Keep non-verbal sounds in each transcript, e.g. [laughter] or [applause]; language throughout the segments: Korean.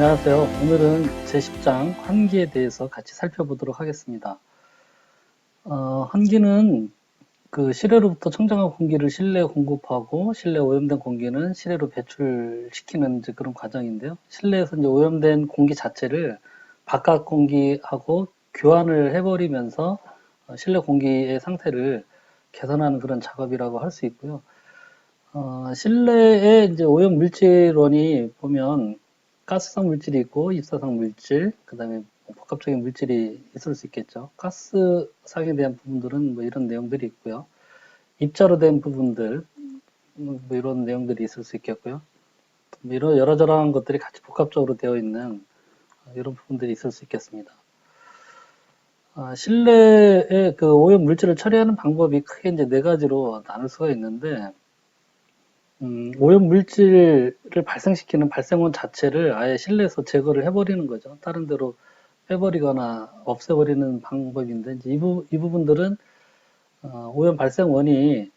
안녕하세요. 오늘은 제10장 환기에 대해서 같이 살펴보도록 하겠습니다. 어, 환기는 그 실외로부터 청정한 공기를 실내에 공급하고 실내 오염된 공기는 실외로 배출시키는 이제 그런 과정인데요. 실내에서 이제 오염된 공기 자체를 바깥 공기하고 교환을 해버리면서 어, 실내 공기의 상태를 개선하는 그런 작업이라고 할 수 있고요. 어, 실내에 이제 오염 물질원이 보면 가스성 물질이 있고 입사성 물질, 그 다음에 복합적인 물질이 있을 수 있겠죠. 가스상에 대한 부분들은 뭐 이런 내용들이 있고요. 입자로 된 부분들, 뭐 이런 내용들이 있을 수 있겠고요. 뭐 이런 여러저러한 것들이 같이 복합적으로 되어 있는 이런 부분들이 있을 수 있겠습니다. 아, 실내에 그 오염 물질을 처리하는 방법이 크게 이제 네 가지로 나눌 수가 있는데, 음, 오염 물질을 발생시키는 발생원 자체를 아예 실내에서 제거를 해버리는 거죠. 다른 데로 빼버리거나 없애버리는 방법인데 이제 이, 부, 이 부분들은 어, 오염 발생원이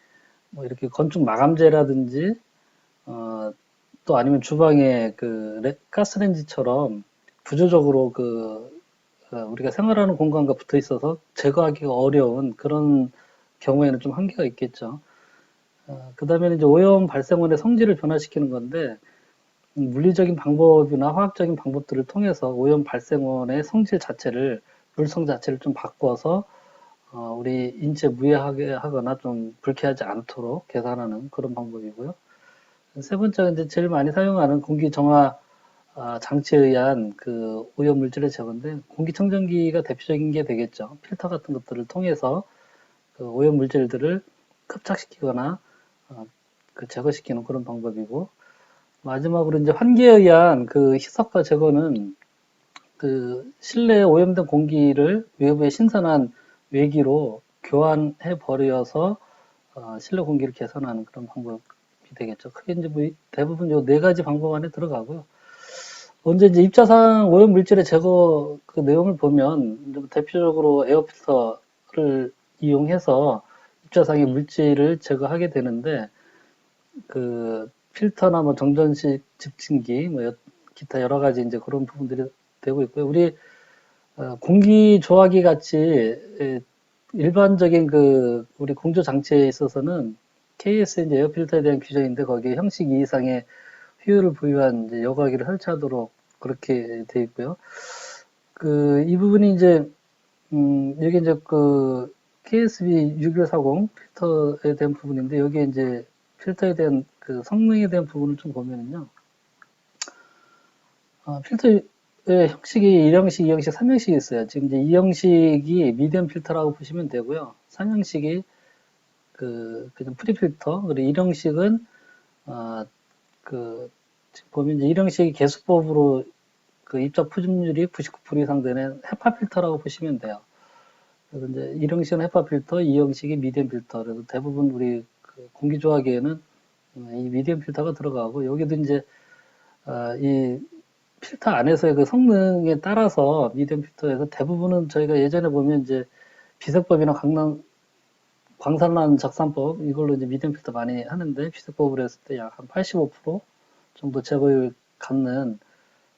뭐 이렇게 건축 마감재라든지 어, 또 아니면 주방에 그 레, 가스렌지처럼 구조적으로 그 어, 우리가 생활하는 공간과 붙어 있어서 제거하기가 어려운 그런 경우에는 좀 한계가 있겠죠. 어, 그 다음에는 이제 오염 발생원의 성질을 변화시키는 건데, 음, 물리적인 방법이나 화학적인 방법들을 통해서 오염 발생원의 성질 자체를, 물성 자체를 좀 바꿔서, 어, 우리 인체 무해하게 하거나 좀 불쾌하지 않도록 계산하는 그런 방법이고요. 세 번째가 이제 제일 많이 사용하는 공기 정화 아, 장치에 의한 그 오염 물질의 제거인데 공기청정기가 대표적인 게 되겠죠. 필터 같은 것들을 통해서 그 오염 물질들을 흡착시키거나 어, 그 제거시키는 그런 방법이고 마지막으로 이제 환기에 의한 그 희석과 제거는 그 실내에 오염된 공기를 외부의 신선한 외기로 교환해 버려서 어, 실내 공기를 개선하는 그런 방법이 되겠죠. 크게 이제 뭐 대부분 요 네 가지 방법 안에 들어가고요. 언제 이제 입자상 오염 물질의 제거 그 내용을 보면 대표적으로 에어필터를 이용해서 입자상의 물질을 제거하게 되는데 그 필터나 뭐 정전식 집진기 뭐 기타 여러 가지 이제 그런 부분들이 되고 있고요. 우리 어, 공기 조화기 같이 일반적인 그 우리 공조 장치에 있어서는 KS 이제 에어필터에 대한 규정인데 거기에 형식 2 이상의 효율을 부여한 이제 여과기를 설치하도록 그렇게 돼 있고요. 그 이 부분이 이제 음 여기 이제 그 KSB 6140 필터에 대한 부분인데 여기에 이제 필터에 대한 그 성능에 대한 부분을 좀 보면은요. 어, 필터의 형식이 1형식, 2형식, 3형식이 있어요. 지금 이제 2형식이 미디엄 필터라고 보시면 되고요. 3형식이 그 그냥 프리 필터, 그리고 1형식은 어, 그 보면 이제 1형식이 개수법으로 그 입자 포집률이 99% 이상 되는 헤파 필터라고 보시면 돼요. 그래서 이제 1형식은 헤파 필터, 2형식이 미디엄 필터. 그래서 대부분 우리 그 공기 조화기에는 이 미디엄 필터가 들어가고 여기도 이제 어, 이 필터 안에서의 그 성능에 따라서 미디엄 필터에서 대부분은 저희가 예전에 보면 이제 비색법이나 강남 광산란 적산법 이걸로 이제 미디엄 필터 많이 하는데 비색법으로 했을 때 약 한 85% 정도 제거율 갖는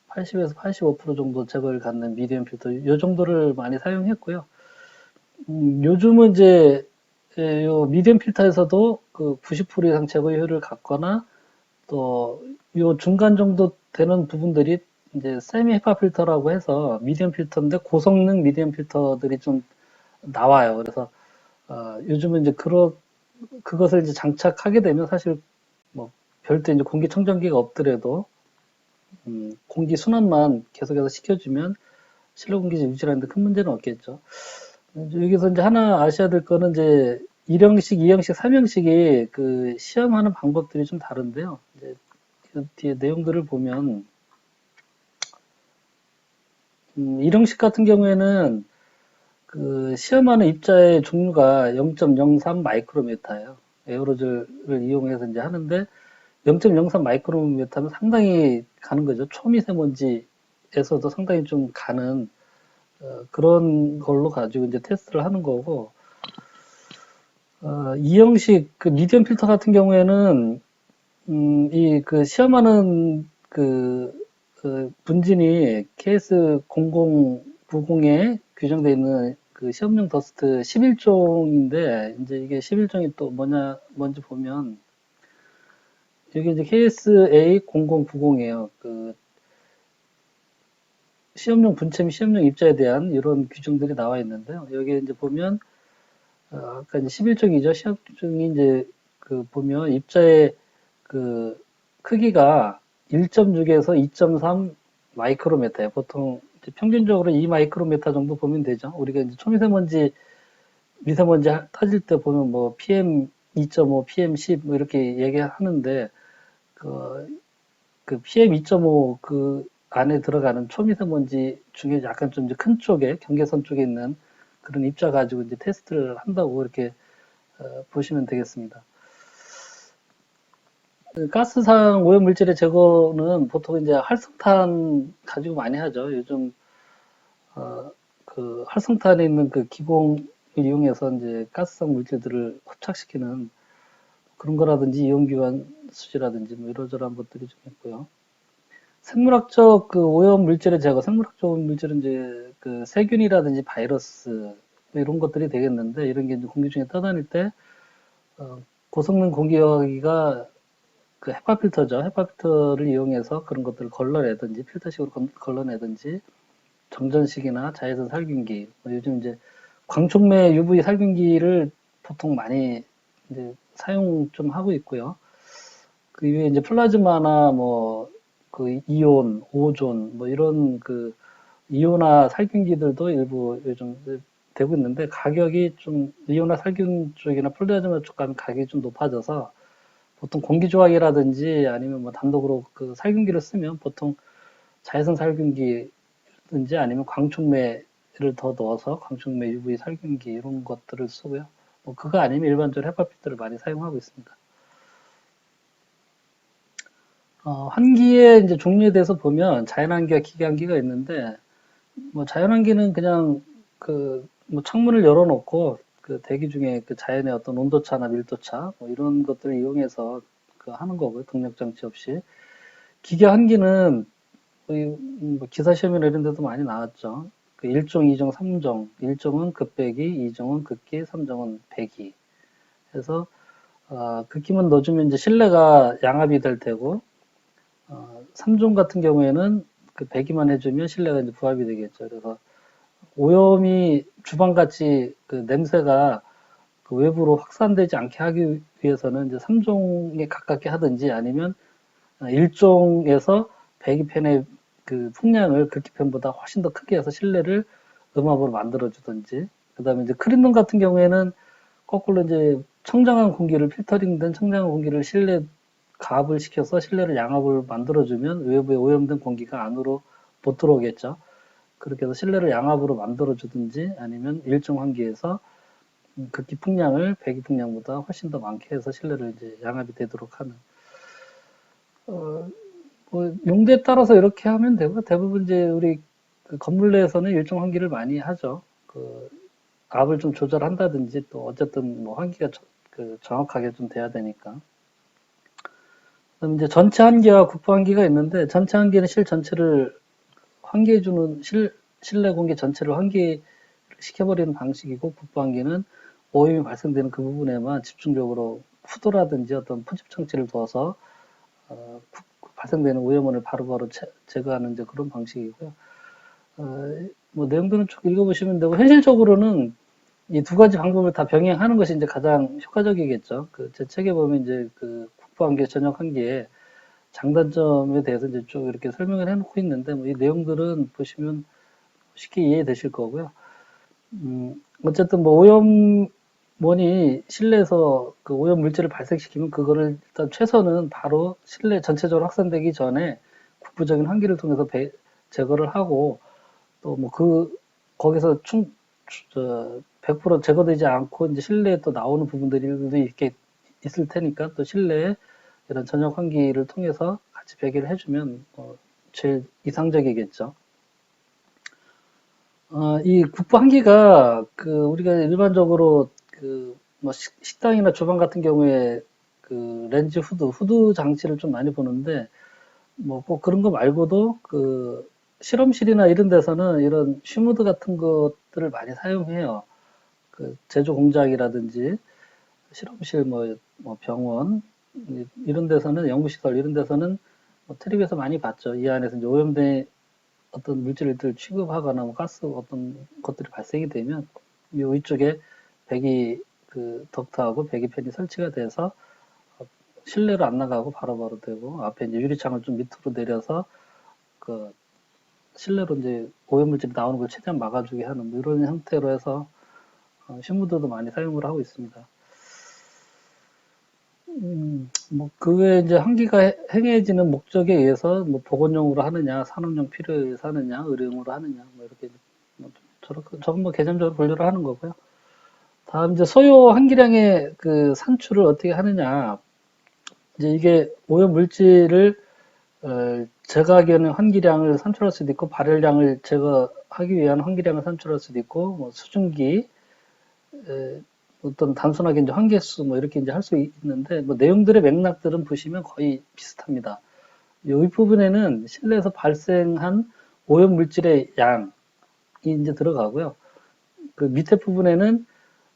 80에서 85% 정도 제거율 갖는 미디엄 필터 이 정도를 많이 사용했고요. 음, 요즘은 이제 예, 요 미디엄 필터에서도 그 90% 이상 제거 효율을 갖거나 또 요 중간 정도 되는 부분들이 이제 세미 헤파 필터라고 해서 미디엄 필터인데 고성능 미디엄 필터들이 좀 나와요. 그래서 어, 요즘은 이제 그러 그것을 이제 장착하게 되면 사실 뭐 별도 이제 공기청정기가 없더라도 음, 공기 순환만 계속해서 시켜주면 실내 공기 유지하는데 큰 문제는 없겠죠. 여기서 이제 하나 아셔야 될 거는 이제 1형식, 2형식, 3형식이 그 시험하는 방법들이 좀 다른데요. 이제 그 뒤에 내용들을 보면 음, 1형식 같은 경우에는 그 시험하는 입자의 종류가 0.03 마이크로메타예요. 에어로졸을 이용해서 이제 하는데 0.03 마이크로메타면 상당히 가는 거죠. 초미세먼지에서도 상당히 좀 가는 어, 그런 걸로 가지고 이제 테스트를 하는 거고, 어, 이 형식 그 미디엄 필터 같은 경우에는 음, 이 그 시험하는 그 그 분진이 KS 0090에 규정되어 있는 그 시험용 더스트 11종인데 이제 이게 11종이 또 뭐냐 뭔지 보면 여기 이제 KSA 0090이에요. 그 시험용 분체 및 시험용 입자에 대한 이런 규정들이 나와 있는데요. 여기 이제 보면 어, 아까 이제 11종이죠. 시험종이 이제 그 보면 입자의 그 크기가 1.6에서 2.3 마이크로메타예요. 보통 평균적으로 2 마이크로메타 정도 보면 되죠. 우리가 이제 초미세먼지 미세먼지 하- 터질 때 보면 뭐 PM 2.5, PM 10 뭐 이렇게 얘기하는데 그, 그 PM 2.5그 안에 들어가는 초미세먼지 중에 약간 좀 큰 쪽에 경계선 쪽에 있는 그런 입자 가지고 이제 테스트를 한다고 이렇게 어, 보시면 되겠습니다. 그 가스상 오염 물질의 제거는 보통 이제 활성탄 가지고 많이 하죠. 요즘 어, 그 활성탄에 있는 그 기공을 이용해서 이제 가스성 물질들을 흡착시키는 그런 거라든지 이온기관 수지라든지 뭐 이러저러한 것들이 좀 있고요. 생물학적 그 오염 물질의 제거, 생물학적 물질은 이제 그 세균이라든지 바이러스 뭐 이런 것들이 되겠는데 이런 게 이제 공기 중에 떠다닐 때 어, 고성능 공기여기가 그 헤파 필터죠. 헤파 필터를 이용해서 그런 것들을 걸러내든지 필터식으로 건- 걸러내든지 정전식이나 자외선 살균기, 뭐 요즘 이제 광촉매 UV 살균기를 보통 많이 이제 사용 좀 하고 있고요. 그 이후에 이제 플라즈마나 뭐 그 이온, 오존 뭐 이런 그 이온화 살균기들도 일부 요즘 되고 있는데 가격이 좀 이온화 살균 쪽이나 플라즈마 쪽 가면 가격이 좀 높아져서 보통 공기 조각이라든지 아니면 뭐 단독으로 그 살균기를 쓰면 보통 자외선 살균기든지 아니면 광촉매를 더 넣어서 광촉매 UV 살균기 이런 것들을 쓰고요. 뭐 그거 아니면 일반적으로 헤파피트를 많이 사용하고 있습니다. 어, 환기의 이제 종류에 대해서 보면 자연환기와 기계환기가 있는데 뭐 자연환기는 그냥 그 뭐 창문을 열어놓고 그 대기 중에 그 자연의 어떤 온도차나 밀도차 뭐 이런 것들을 이용해서 그 하는 거고요. 동력 장치 없이 기계 환기는 거의 뭐 기사 시험이나 이런 데도 많이 나왔죠. 그 1종, 2종, 3종. 1종은 급배기, 2종은 급기, 3종은 배기. 해서 어, 급기만 넣어주면 이제 실내가 양압이 될 테고 어, 3종 같은 경우에는 그 배기만 해주면 실내가 이제 부합이 되겠죠. 그래서 오염이 주방같이 그 냄새가 그 외부로 확산되지 않게 하기 위해서는 이제 3종에 가깝게 하든지 아니면 1종에서 배기팬의 그 풍량을 극기팬보다 훨씬 더 크게 해서 실내를 음압으로 만들어주든지 그 다음에 이제 크린룸 같은 경우에는 거꾸로 이제 청정한 공기를 필터링된 청정한 공기를 실내 가압을 시켜서 실내를 양압을 만들어주면 외부에 오염된 공기가 안으로 못 들어오겠죠. 그렇게 해서 실내를 양압으로 만들어주든지 아니면 일정 환기에서 음, 극기 풍량을 배기 풍량보다 훨씬 더 많게 해서 실내를 이제 양압이 되도록 하는. 어, 뭐 용도에 따라서 이렇게 하면 되고 대부분 이제 우리 그 건물 내에서는 일정 환기를 많이 하죠. 그 압을 좀 조절한다든지 또 어쨌든 뭐 환기가 저- 그 정확하게 좀 돼야 되니까. 그럼 이제 전체 환기와 국부 환기가 있는데 전체 환기는 실 전체를 환기해주는 실, 실내 공기 전체를 환기시켜버리는 방식이고 국부 환기는 오염이 발생되는 그 부분에만 집중적으로 후도라든지 어떤 포집 장치를 두어서 어, 구- 발생되는 오염원을 바로바로 체- 제거하는 이제 그런 방식이고요. 어, 뭐 내용들은 쭉 읽어보시면 되고 현실적으로는 이 두 가지 방법을 다 병행하는 것이 이제 가장 효과적이겠죠. 그 제 책에 보면 이제 그 국부환기, 전역환기의 장단점에 대해서 이제 쭉 이렇게 설명을 해놓고 있는데 뭐 이 내용들은 보시면 쉽게 이해되실 거고요. 음, 어쨌든 뭐 오염원이 실내에서 그 오염 물질을 발생시키면 그거를 일단 최선은 바로 실내 전체적으로 확산되기 전에 국부적인 환기를 통해서 배- 제거를 하고 또 뭐 그 거기서 충, 저, 100% 제거되지 않고 이제 실내에 또 나오는 부분들이 이렇게 있을 테니까 또 실내에 이런 전역 환기를 통해서 같이 배기를 해주면 어, 제일 이상적이겠죠. 어, 이 국부 환기가 그 우리가 일반적으로 그 뭐 식당이나 주방 같은 경우에 그 렌즈 후드, 후드 장치를 좀 많이 보는데 뭐 꼭 그런 거 말고도 그 실험실이나 이런 데서는 이런 쉬무드 같은 것들을 많이 사용해요. 그 제조 공장이라든지 실험실 뭐, 뭐 병원 이- 이런 데서는 연구시설 이런 데서는 뭐 텔레비에서 많이 봤죠. 이 안에서 이제 오염된 어떤 물질들 취급하거나 뭐 가스 어떤 것들이 발생이 되면 이 위쪽에 배기 그 덕트하고 배기팬이 설치가 돼서 어, 실내로 안 나가고 바로 바로 되고 앞에 이제 유리창을 좀 밑으로 내려서 그 실내로 이제 오염물질이 나오는 걸 최대한 막아주게 하는 뭐 이런 형태로 해서 어, 신무들도 많이 사용을 하고 있습니다. 음, 뭐, 그 외에 이제 환기가 해- 행해지는 목적에 의해서 뭐 보건용으로 하느냐, 산업용 필요에 의해서 하느냐, 의료용으로 하느냐, 뭐 이렇게 뭐 저렇게 저건 뭐 개념적으로 분류를 하는 거고요. 다음 이제 소요 환기량의 그 산출을 어떻게 하느냐. 이제 이게 오염 물질을 어, 제거하기 위한 환기량을 산출할 수도 있고 발열량을 제거하기 위한 환기량을 산출할 수도 있고 뭐 수증기 에, 어떤 단순하게 이제 환기수 뭐 이렇게 이제 할 수 있는데 뭐 내용들의 맥락들은 보시면 거의 비슷합니다. 이 부분에는 실내에서 발생한 오염 물질의 양이 이제 들어가고요. 그 밑에 부분에는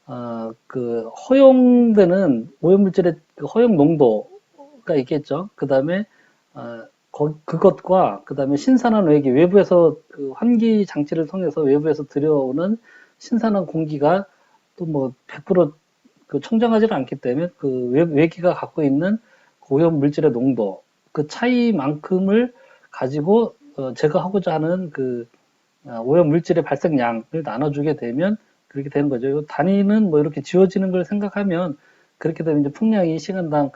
어, 그 허용되는 오염 물질의 그 허용 농도가 있겠죠. 그 다음에 어, 거- 그것과 그 다음에 신선한 외기 외부에서 그 환기 장치를 통해서 외부에서 들여오는 신선한 공기가 또 뭐 100%그 청정하지는 않기 때문에 그 외, 외기가 갖고 있는 그 오염 물질의 농도 그 차이만큼을 가지고 어, 제거하고자 하는 그 아, 오염 물질의 발생량을 나눠주게 되면 그렇게 되는 거죠. 요 단위는 뭐 이렇게 지워지는 걸 생각하면 그렇게 되면 이제 풍량이 시간당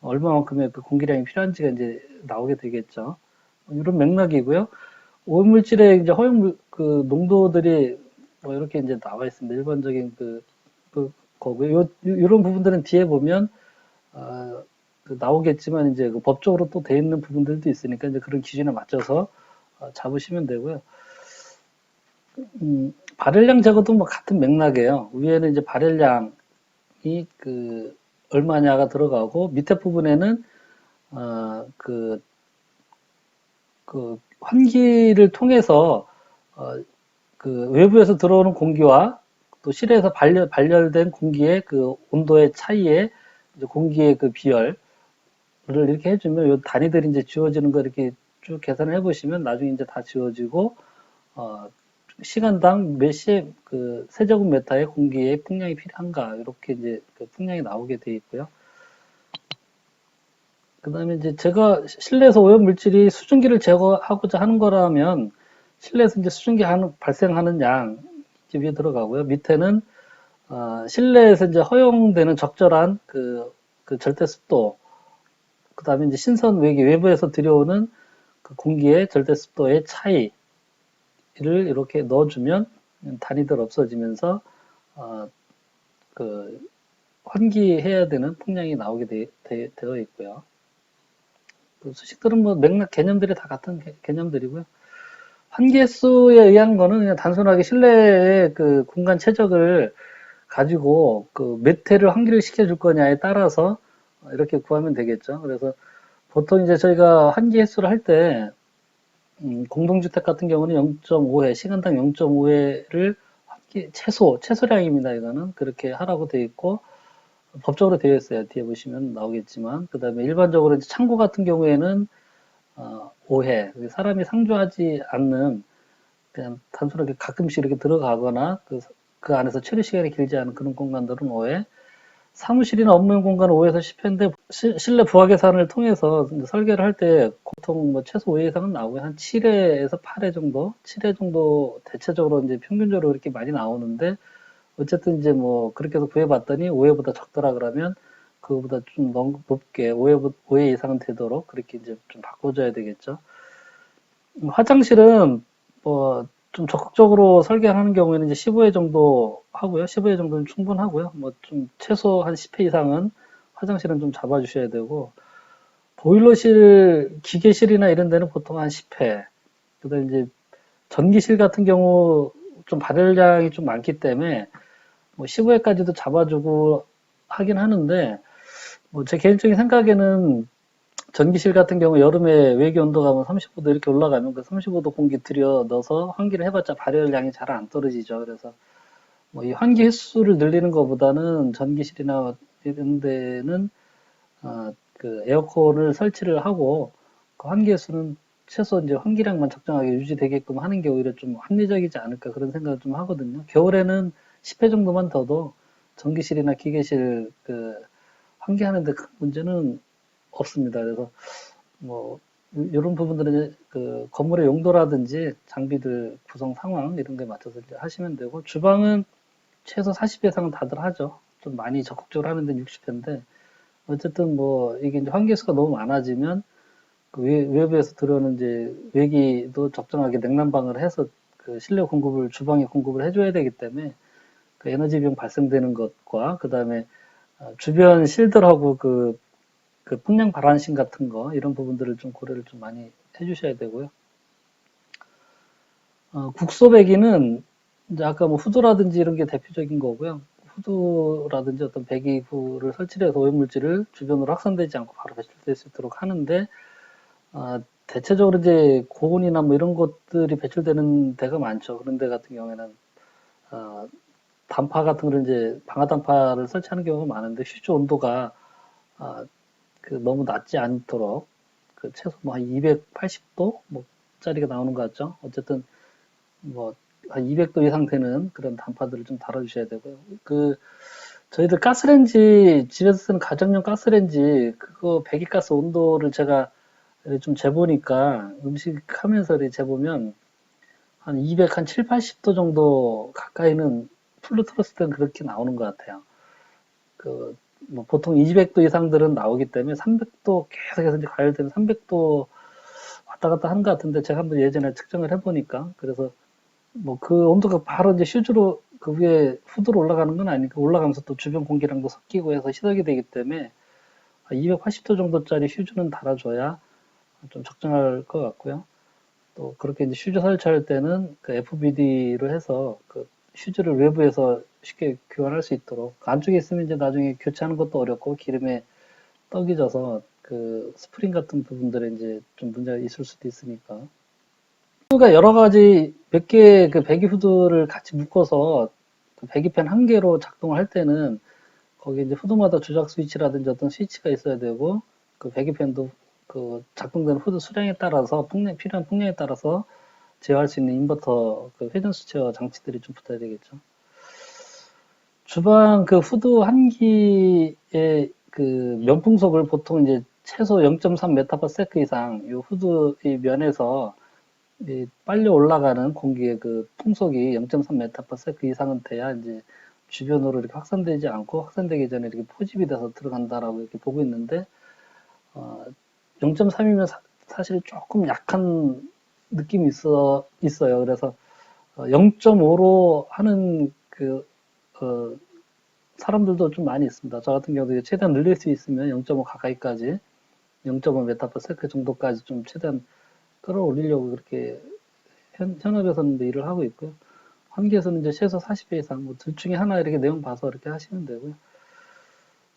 얼마만큼의 그 공기량이 필요한지가 이제 나오게 되겠죠. 이런 맥락이고요. 오염물질의 이제 허용 그 농도들이 뭐 이렇게 이제 나와 있습니다. 일반적인 그, 그 거고요. 요, 이런 부분들은 뒤에 보면 어, 그 나오겠지만 이제 그 법적으로 또 돼 있는 부분들도 있으니까 이제 그런 기준에 맞춰서 어, 잡으시면 되고요. 음, 발열량 제거도 뭐 같은 맥락이에요. 위에는 이제 발열량이 그 얼마냐가 들어가고 밑에 부분에는 어, 그, 그 환기를 통해서 어, 그 외부에서 들어오는 공기와 또 실내에서 발열, 발열된 공기의 그 온도의 차이에 공기의 그 비열을 이렇게 해주면 요 단위들이 이제 지워지는 거 이렇게 쭉 계산을 해보시면 나중에 이제 다 지워지고 어, 시간당 몇 시에 그 세제곱미터의 공기의 풍량이 필요한가 이렇게 이제 그 풍량이 나오게 돼 있고요. 그 다음에 이제 제가 실내에서 오염 물질이 수증기를 제거하고자 하는 거라면 실내에서 이제 수증기 하는, 발생하는 양 위에 들어가고요. 밑에는 어, 실내에서 이제 허용되는 적절한 그, 그 절대 습도, 그 다음에 이제 신선 외기 외부에서 들여오는 그 공기의 절대 습도의 차이를 이렇게 넣어주면 단위들 없어지면서 어, 그 환기해야 되는 풍량이 나오게 되, 되, 되어 있고요. 그 수식들은 뭐 맥락 개념들이 다 같은 개, 개념들이고요. 환기수에 의한 거는 그냥 단순하게 실내의 그 공간 최적을 가지고 그 몇 회를 환기를 시켜줄 거냐에 따라서 이렇게 구하면 되겠죠. 그래서 보통 이제 저희가 환기 횟수를 할 때, 음, 공동주택 같은 경우는 0.5회, 시간당 0.5회를 환기, 최소, 최소량입니다. 이거는. 그렇게 하라고 되어 있고, 법적으로 되어 있어요. 뒤에 보시면 나오겠지만. 그 다음에 일반적으로 이제 창고 같은 경우에는, 어, 5회. 사람이 상주하지 않는, 그냥 단순하게 가끔씩 이렇게 들어가거나, 그, 그 안에서 처리 시간이 길지 않은 그런 공간들은 5회. 사무실이나 업무용 공간은 5에서 10회인데 실내 부하 계산을 통해서 설계를 할 때 보통 뭐 최소 5회 이상은 나오고요. 한 7회에서 8회 정도, 7회 정도 대체적으로 이제 평균적으로 이렇게 많이 나오는데 어쨌든 이제 뭐 그렇게 해서 구해봤더니 5회보다 적더라 그러면 그거보다 좀 높게 5회, 5회 이상은 되도록 그렇게 이제 좀 바꿔줘야 되겠죠. 화장실은 뭐 좀 적극적으로 설계하는 경우에는 이제 15회 정도 하고요. 15회 정도는 충분하고요. 뭐 좀 최소 한 10회 이상은 화장실은 좀 잡아주셔야 되고 보일러실, 기계실이나 이런 데는 보통 한 10회. 그다음 이제 전기실 같은 경우 좀 발열량이 좀 많기 때문에 뭐 15회까지도 잡아주고 하긴 하는데 뭐 제 개인적인 생각에는 전기실 같은 경우 여름에 외기 온도가 뭐 35도 이렇게 올라가면 그 35도 공기 들여 넣어서 환기를 해봤자 발열량이 잘 안 떨어지죠. 그래서 뭐 이 환기 횟수를 늘리는 것보다는 전기실이나 이런 데는 어, 그 에어컨을 설치를 하고 그 환기 횟수는 최소 이제 환기량만 적정하게 유지되게끔 하는 게 오히려 좀 합리적이지 않을까 그런 생각을 좀 하거든요. 겨울에는 10회 정도만 더도 전기실이나 기계실 그 환기하는데 큰 문제는 없습니다. 그래서 뭐 이런 부분들은 그 건물의 용도라든지 장비들 구성 상황 이런 거에 맞춰서 하시면 되고 주방은 최소 40회 이상은 다들 하죠. 좀 많이 적극적으로 하는 데는 60회인데 어쨌든 뭐 이게 이제 환기수가 너무 많아지면 그 외, 외부에서 들어오는 이제 외기도 적정하게 냉난방을 해서 그 실내 공급을 주방에 공급을 해줘야 되기 때문에 그 에너지 비용 발생되는 것과 그 다음에 주변 실들하고 그, 그 풍량 발환신 같은 거 이런 부분들을 좀 고려를 좀 많이 해주셔야 되고요. 어, 국소 배기는 이제 아까 뭐 후드라든지 이런 게 대표적인 거고요. 후드라든지 어떤 배기구를 설치해서 오염물질을 주변으로 확산되지 않고 바로 배출될 수 있도록 하는데 어, 대체적으로 이제 고온이나 뭐 이런 것들이 배출되는 데가 많죠. 그런 데 같은 경우에는 어, 단파 같은 거를 이제 방화 단파를 설치하는 경우가 많은데 휴지 온도가 어, 그 너무 낮지 않도록 그 최소 뭐 한 280도 뭐 짜리가 나오는 것 같죠. 어쨌든 뭐 한 200도 이상 되는 그런 단파들을 좀 달아주셔야 되고요. 그 저희들 가스렌지 집에서 쓰는 가정용 가스렌지 그거 배기가스 온도를 제가 좀 재보니까 음식 하면서 재보면 한 200, 한 7, 80도 정도 가까이는 틀었을 때는 그렇게 나오는 것 같아요. 그, 뭐 보통 200도 이상들은 나오기 때문에 300도 계속해서 이제 가열 되면 300도 왔다 갔다 하는 것 같은데 제가 한번 예전에 측정을 해보니까 그래서 뭐 그 온도가 바로 이제 슈즈로 그 위에 후드로 올라가는 건 아니니까 올라가면서 또 주변 공기랑도 섞이고 해서 시덕이 되기 때문에 280도 정도짜리 휴즈는 달아줘야 좀 적정할 것 같고요. 또 그렇게 이제 슈즈 설치할 때는 그 FBD로 해서 그 슈즈를 외부에서 쉽게 교환할 수 있도록. 그 안쪽에 있으면 이제 나중에 교체하는 것도 어렵고 기름에 떡이 져서 그 스프링 같은 부분들에 이제 좀 문제가 있을 수도 있으니까. 후드가 여러 가지 몇 개의 그 배기 후드를 같이 묶어서 그 배기팬 한 개로 작동을 할 때는 거기 이제 후드마다 조작 스위치라든지 어떤 스위치가 있어야 되고 그 배기팬도 그 작동되는 후드 수량에 따라서 풍량 필요한 풍량에 따라서 제어할 수 있는 인버터 그 회전 수치어 장치들이 좀 붙어야 되겠죠. 주방 그 후드 한기의 그 면풍속을 보통 이제 최소 0.3 메타퍼세크 이상 이 후드 이 면에서 이 빨리 올라가는 공기의 그 풍속이 0.3 메타퍼세크 이상은 돼야 이제 주변으로 이렇게 확산되지 않고 확산되기 전에 이렇게 포집이 돼서 들어간다라고 이렇게 보고 있는데 어, 0.3이면 사, 실 조금 약한 느낌이 있어, 있어요. 그래서 0.5로 어, 하는 그, 어, 사람들도 좀 많이 있습니다. 저 같은 경우도 최대한 늘릴 수 있으면 0.5 가까이까지 0.5 메타퍼세크 정도까지 좀 최대한 끌어올리려고 그렇게 현, 현업에서는 일을 하고 있고요. 환기에서는 이제 최소 40배 이상, 뭐 둘 중에 하나 이렇게 내용 봐서 이렇게 하시면 되고요.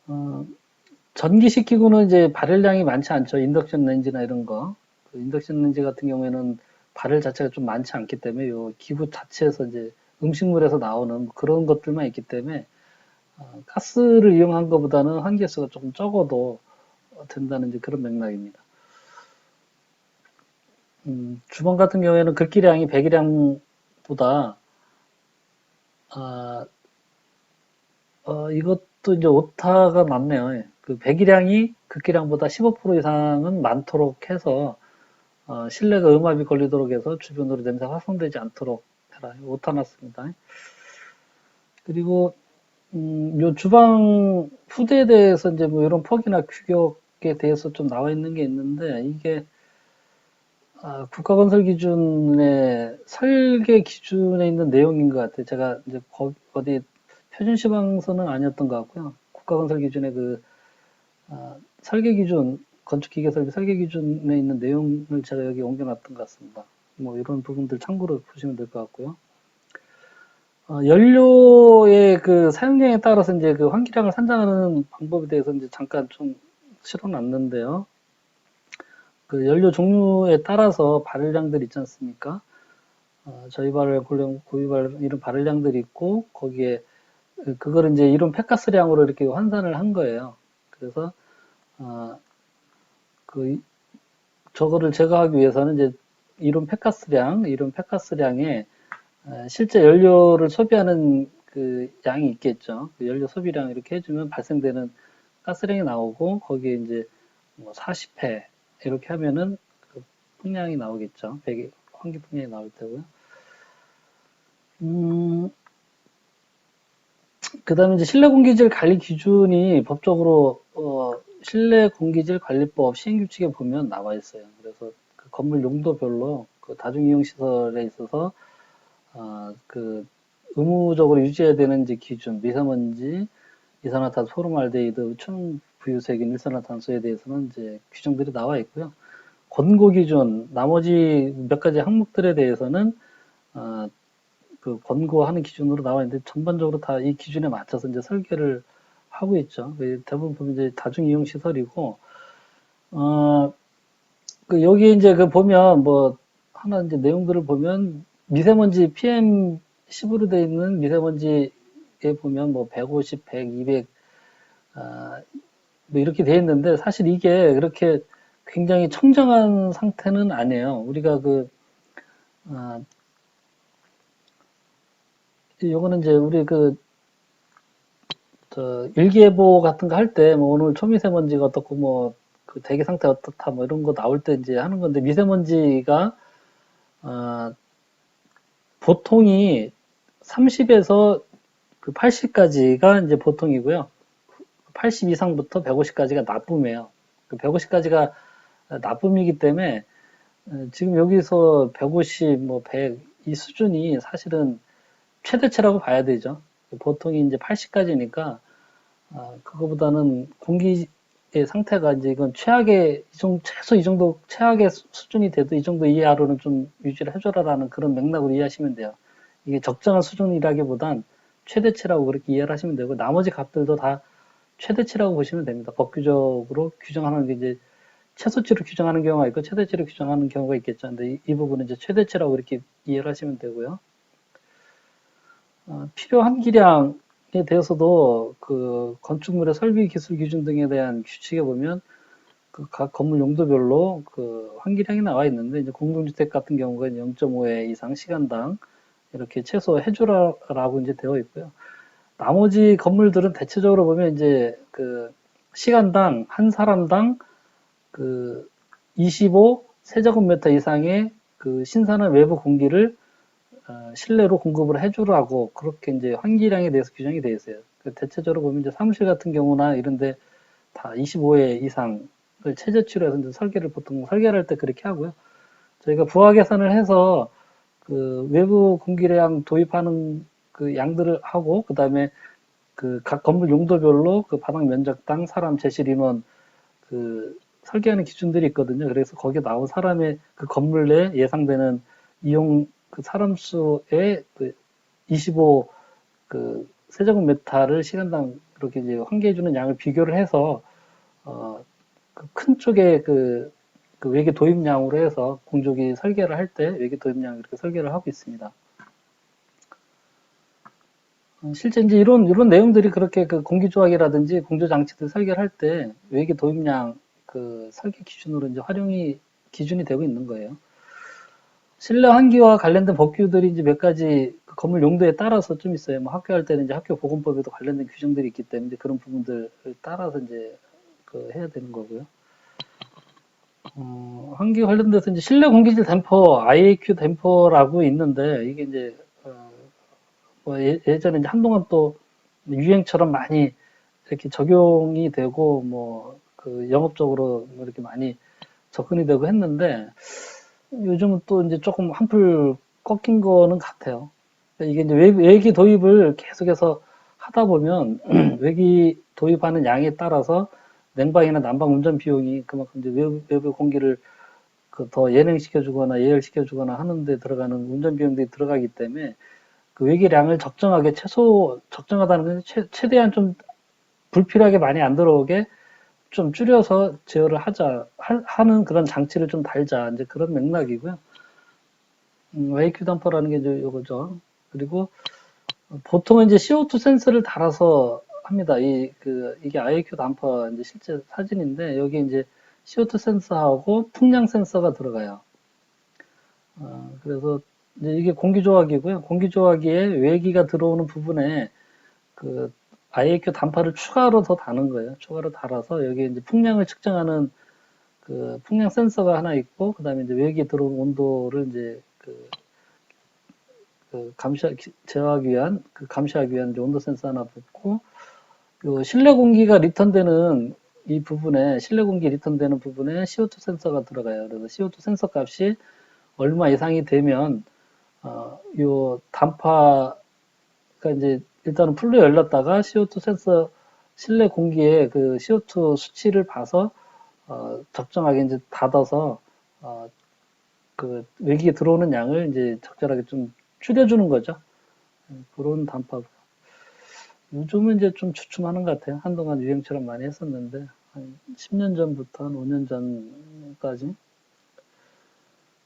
어, 전기시키고는 이제 발열량이 많지 않죠. 인덕션 렌즈나 이런 거. 그 인덕션 렌즈 같은 경우에는 발열 자체가 좀 많지 않기 때문에 요 기구 자체에서 이제 음식물에서 나오는 그런 것들만 있기 때문에 어, 가스를 이용한 것보다는 환기수가 조금 적어도 된다는 이제 그런 맥락입니다. 음, 주방 같은 경우에는 글기량이 배기량보다 아, 어, 이것도 이제 오타가 많네요. 예. 그 배기량이 극기량보다 15% 이상은 많도록 해서 어, 실내가 음압이 걸리도록 해서 주변으로 냄새가 확산되지 않도록 해라. 오타 났습니다. 그리고 음, 요 주방 후대에 대해서 이제 뭐 이런 폭이나 규격에 대해서 좀 나와 있는 게 있는데 이게 아, 국가건설 기준의 설계 기준에 있는 내용인 것 같아요. 제가 이제 거, 어디 표준 시방서는 아니었던 것 같고요. 국가건설 기준의 그 아, 설계 기준, 건축기계 설계 기준에 있는 내용을 제가 여기 옮겨놨던 것 같습니다. 뭐 이런 부분들 참고로 보시면 될 것 같고요. 어, 연료의 그 사용량에 따라서 이제 그 환기량을 산정하는 방법에 대해서 이제 잠깐 좀 실어놨는데요. 그 연료 종류에 따라서 발열량들 있지 않습니까? 어, 저희 발열, 고령, 고유발 이런 발열량들이 있고 거기에 그- 그걸 이제 이론 팩가스량으로 이렇게 환산을 한 거예요. 그래서 어, 그 이- 저거를 제거하기 위해서는 이제 이론 팩가스량, 이론 팩가스량에 어, 실제 연료를 소비하는 그 양이 있겠죠. 그 연료 소비량 이렇게 해주면 발생되는 가스량이 나오고 거기에 이제 뭐 40회 이렇게 하면은 그 풍량이 나오겠죠. 배기 환기 풍량이 나올 테고요. 음, 그 다음에 이제 실내 공기질 관리 기준이 법적으로 어, 실내 공기질 관리법 시행 규칙에 보면 나와 있어요. 그래서 그 건물 용도별로 그 다중이용 시설에 있어서 어, 그 의무적으로 유지해야 되는 이제 기준, 미세먼지, 이산화탄소, 포름알데히드, 총 부유세균, 일산화탄소에 대해서는 이제 규정들이 나와 있고요. 권고 기준, 나머지 몇 가지 항목들에 대해서는 어, 그 권고하는 기준으로 나와 있는데 전반적으로 다 이 기준에 맞춰서 이제 설계를 하고 있죠. 그 대부분 이제 다중이용 시설이고 어, 그 여기 이제 그 보면 뭐 하나 이제 내용들을 보면 미세먼지 PM 10으로 되어 있는 미세먼지에 보면 뭐 150, 100, 200, 아, 뭐 이렇게 되어 있는데 사실 이게 그렇게 굉장히 청정한 상태는 아니에요. 우리가 그, 아, 요거는 이제 우리 그, 저, 일기예보 같은 거 할 때, 뭐 오늘 초미세먼지가 어떻고, 뭐, 그 대기 상태 어떻다, 뭐 이런 거 나올 때 이제 하는 건데, 미세먼지가, 아, 보통이 30에서 그 80까지가 이제 보통이고요. 80 이상부터 150까지가 나쁨이에요. 그 150까지가 나쁨이기 때문에 어, 지금 여기서 150, 뭐 100, 이 수준이 사실은 최대치라고 봐야 되죠. 보통이 이제 80까지니까 그거보다는 공기의 상태가 이제 이건 최악의 이 정도, 최소 이 정도 최악의 수- 수준이 돼도 이 정도 이하로는 좀 유지를 해줘라라는 그런 맥락으로 이해하시면 돼요. 이게 적정한 수준이라기보단 최대치라고 그렇게 이해를 하시면 되고 나머지 값들도 다 최대치라고 보시면 됩니다. 법규적으로 규정하는 게 이제 최소치로 규정하는 경우가 있고 최대치로 규정하는 경우가 있겠죠. 근데 이, 이 부분은 이제 최대치라고 이렇게 이해를 하시면 되고요. 어, 필요한 기량에 대해서도 그 건축물의 설비 기술 기준 등에 대한 규칙에 보면 그 각 건물 용도별로 그 환기량이 나와 있는데 이제 공동주택 같은 경우가 0.5회 이상 시간당 이렇게 최소 해주라라고 이제 되어 있고요. 나머지 건물들은 대체적으로 보면 이제 그 시간당 한 사람당 그 25 세제곱미터 이상의 그 신선한 외부 공기를 어, 실내로 공급을 해주라고 그렇게 이제 환기량에 대해서 규정이 되어 있어요. 그 대체적으로 보면 이제 사무실 같은 경우나 이런데 다 25회 이상을 최저치로 해서 이제 설계를 보통 설계를 할때 그렇게 하고요. 저희가 부하 계산을 해서 그 외부 공기량 도입하는 그 양들을 하고 그 다음에 그 각 건물 용도별로 그 바닥 면적당 사람 제실 인원 그 설계하는 기준들이 있거든요. 그래서 거기에 나온 사람의 그 건물 내 예상되는 이용 그 사람 수의 그25 그 세제곱미터를 시간당 그렇게 이제 환기해주는 양을 비교를 해서 어, 그 큰 쪽에 그, 그 외계 도입량으로 해서 공족이 설계를 할 때 외계 도입량 이렇게 설계를 하고 있습니다. 어, 실제 이제 이런 이런 내용들이 그렇게 그 공기조학이라든지 공조 장치들 설계를 할 때 외계 도입량 그 설계 기준으로 이제 활용이 기준이 되고 있는 거예요. 실내 환기와 관련된 법규들이 이제 몇 가지 그 건물 용도에 따라서 좀 있어요. 뭐 학교 할 때는 이제 학교 보건법에도 관련된 규정들이 있기 때문에 그런 부분들을 따라서 이제 그 해야 되는 거고요. 어, 환기 관련돼서 이제 실내 공기질 댐퍼, IAQ 댐퍼라고 있는데 이게 이제 어, 뭐 예, 예전에 이제 한동안 또 유행처럼 많이 이렇게 적용이 되고 뭐 그 영업적으로 뭐 이렇게 많이 접근이 되고 했는데 요즘은 또 이제 조금 한풀 꺾인 거는 같아요. 이게 이제 외, 외기 도입을 계속해서 하다 보면 [clears throat] 외기 도입하는 양에 따라서 냉방이나 난방 운전 비용이 그만큼 이제 외부, 외부 공기를 그 더 예냉시켜주거나 예열시켜주거나 하는데 들어가는 운전 비용들이 들어가기 때문에 그 외기량을 적정하게 최소 적정하다는 건 최, 최대한 좀 불필요하게 많이 안 들어오게 좀 줄여서 제어를 하자, 하, 는 그런 장치를 좀 달자, 이제 그런 맥락이고요. 음, AQ 단퍼라는 게 이제 요거죠. 그리고 보통은 이제 CO2 센서를 달아서 합니다. 이, 그, 이게 IAQ 단퍼 이제 실제 사진인데, 여기 이제 CO2 센서하고 풍량 센서가 들어가요. 어, 그래서 이제 이게 공기 조화기고요. 공기 조화기에 외기가 들어오는 부분에 그 IAQ 단파를 추가로 더 다는 거예요. 추가로 달아서 여기 이제 풍량을 측정하는 그 풍량 센서가 하나 있고, 그 다음에 이제 외기 들어오는 온도를 이제 그, 그 감시, 제어하기 위한, 그 감시하기 위한 온도 센서 하나 붙고, 요 실내 공기가 리턴되는 이 부분에, 실내 공기 리턴되는 부분에 CO2 센서가 들어가요. 그래서 CO2 센서 값이 얼마 이상이 되면, 어, 요 단파가 이제 일단은 풀로 열렸다가 CO2 센서 실내 공기에 그 CO2 수치를 봐서 어, 적정하게 이제 닫아서 어, 그 외기에 들어오는 양을 이제 적절하게 좀 줄여주는 거죠. 예, 그런 단파고. 요즘은 이제 좀 주춤하는 것 같아요. 한동안 유행처럼 많이 했었는데 한 10년 전부터 한 5년 전까지.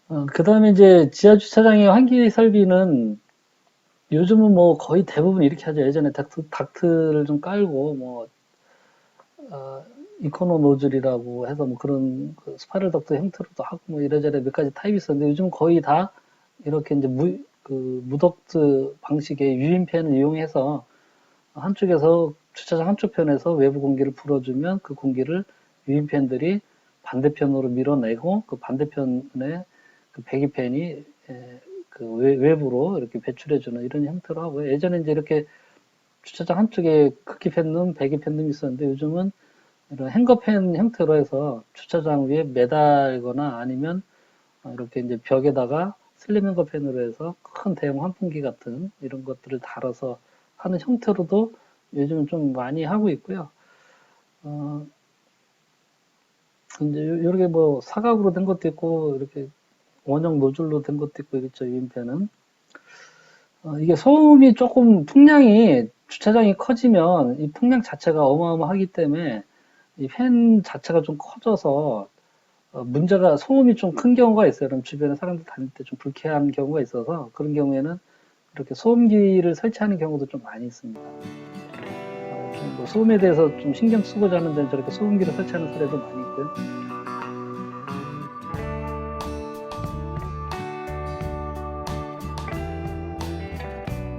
어, 그 다음에 이제 지하 주차장의 환기 설비는 요즘은 뭐 거의 대부분 이렇게 하죠. 예전에 닥트, 닥트를 좀 깔고 뭐 어, 이코노 노즐이라고 해서 뭐 그런 그 스파이럴 덕트 형태로도 하고 뭐 이래저래 몇 가지 타입이 있었는데 요즘 거의 다 이렇게 이제 무, 그 무덕트 방식의 유인팬을 이용해서 한쪽에서 주차장 한쪽 편에서 외부 공기를 불어주면 그 공기를 유인팬들이 반대편으로 밀어내고 그 반대편에 그 배기팬이 에, 그 외, 부로 이렇게 배출해주는 이런 형태로 하고요. 예전에 이제 이렇게 주차장 한쪽에 크기 팬룸, 배기 팬룸이 있었는데 요즘은 이런 행거팬 형태로 해서 주차장 위에 매달거나 아니면 이렇게 이제 벽에다가 슬림 행거팬으로 해서 큰 대형 환풍기 같은 이런 것들을 달아서 하는 형태로도 요즘은 좀 많이 하고 있고요. 어, 이제 이렇게 뭐 사각으로 된 것도 있고 이렇게 원형 노즐로 된 것도 있고 이렇죠 유인팬은 어, 이게 소음이 조금 풍량이 주차장이 커지면 이 풍량 자체가 어마어마하기 때문에 이 팬 자체가 좀 커져서 어, 문제가 소음이 좀 큰 경우가 있어요. 그럼 주변에 사람들 다닐 때 좀 불쾌한 경우가 있어서 그런 경우에는 이렇게 소음기를 설치하는 경우도 좀 많이 있습니다. 어, 좀뭐 소음에 대해서 좀 신경 쓰고자 하는 데는 저렇게 소음기를 설치하는 사례도 많이 있고요.